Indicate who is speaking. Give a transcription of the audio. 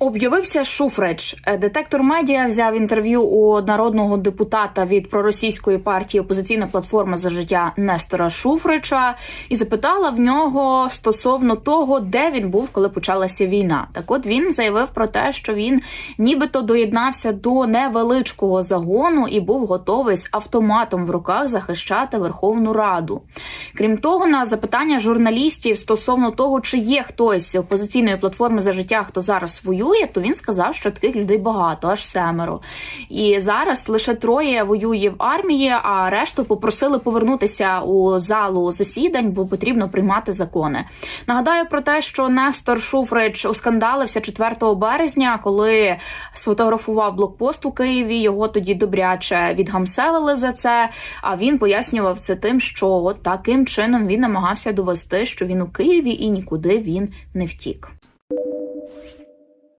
Speaker 1: Об'явився Шуфрич. Е, Детектор медіа взяв інтерв'ю у народного депутата від проросійської партії Опозиційна платформа за життя Нестора Шуфрича і запитала в нього стосовно того, де він був, коли почалася війна. Так, от він заявив про те, що він нібито доєднався до невеличкого загону і був готовий з автоматом в руках захищати Верховну Раду. Крім того, на запитання журналістів стосовно того, чи є хтось з опозиційної платформи за життя, хто зараз воює, то він сказав, що таких людей багато, аж семеро. І зараз лише троє воює в армії, а решту попросили повернутися у залу засідань, бо потрібно приймати закони. Нагадаю про те, що Нестор Шуфрич оскандалився 4 березня, коли сфотографував блокпост у Києві. Його тоді добряче відгамселили за це. А він пояснював це тим, що от таким чином він намагався довести, що він у Києві і нікуди він не втік.